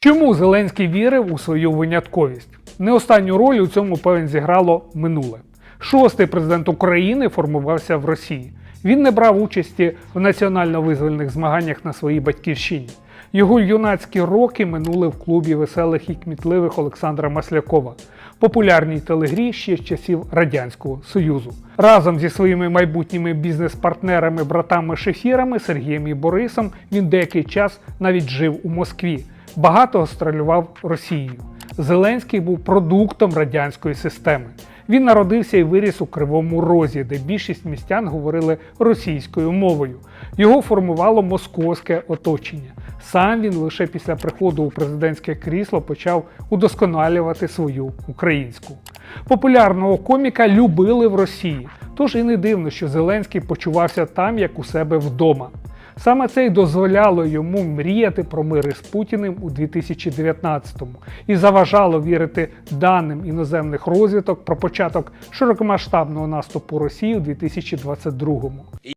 Чому Зеленський вірив у свою винятковість? Не останню роль у цьому певен зіграло минуле. Шостий президент України формувався в Росії. Він не брав участі в національно-визвольних змаганнях на своїй батьківщині. Його юнацькі роки минули в клубі веселих і кмітливих Олександра Маслякова, популярній телегрі ще з часів Радянського Союзу. Разом зі своїми майбутніми бізнес-партнерами, братами-шефірами Сергієм і Борисом він деякий час навіть жив у Москві. Багато гастролював Росією. Зеленський був продуктом радянської системи. Він народився і виріс у Кривому Розі, де більшість містян говорили російською мовою. Його формувало московське оточення. Сам він лише після приходу у президентське крісло почав удосконалювати свою українську. Популярного коміка любили в Росії, тож і не дивно, що Зеленський почувався там, як у себе вдома. Саме це й дозволяло йому мріяти про мир із Путіним у 2019-му і заважало вірити даним іноземних розвиток про початок широкомасштабного наступу Росії у 2022-му.